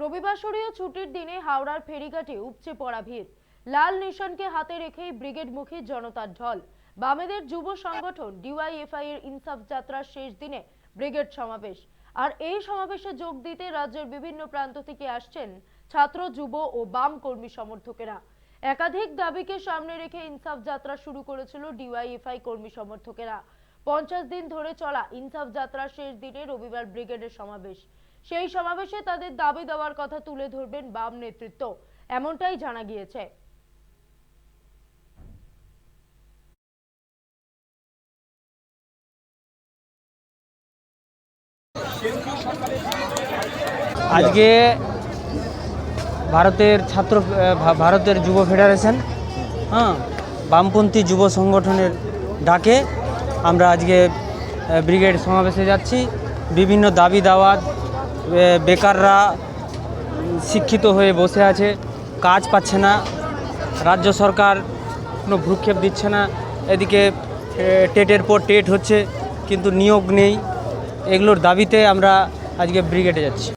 রবিবাসরীয় ছুটির দিনে হাওড়ার ফেরিঘাটে উপচে পড়া ভিড়। লাল নিশানকে হাতে রেখেই ব্রিগেডমুখী জনতার ঢল। বামেদের যুব সংগঠন ডিওয়াইএফআই এর ইনসাফ যাত্রার শেষ দিনে ব্রিগেড সমাবেশ। আর এই সমাবেশে যোগ দিতে রাজ্যের বিভিন্ন প্রান্ত থেকে আসছেন ছাত্র, যুব ও বাম কর্মী সমর্থকেরা। একাধিক দাবিকে সামনে রেখে ইনসাফ যাত্রা শুরু করেছিল ডিওয়াইএফআই কর্মী সমর্থকেরা। পঞ্চাশ দিন ধরে চলা ইনসাফ যাত্রার শেষ দিনে রবিবার ব্রিগেডের সমাবেশ। সেই সমাবেশে তাদের দাবি দেওয়ার কথা তুলে ধরবেন বাম নেতৃত্ব। এমনটাই জানা গিয়েছে। আজকে ভারতের ছাত্র ভারতের যুব ফেডারেশন হ্যাঁ বামপন্থী যুব সংগঠনের ডাকে আমরা আজকে ব্রিগেড সমাবেশে যাচ্ছি। বিভিন্ন দাবি দাওয়াত এ, বেকাররা শিক্ষিত হয়ে বসে আছে, কাজ পাচ্ছে না, রাজ্য সরকার কোনো ভ্রুক্ষেপ দিচ্ছে না, এদিকে টেটের পর টেট হচ্ছে, কিন্তু নিয়োগ নেই, এগুলোর দাবিতে আমরা আজকে ব্রিগেডে যাচ্ছি।